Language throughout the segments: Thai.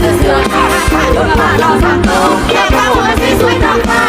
สวยๆยกมาเราทำตู้แค่ก้าวหัวสวยๆทำม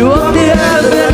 Du hast die Erde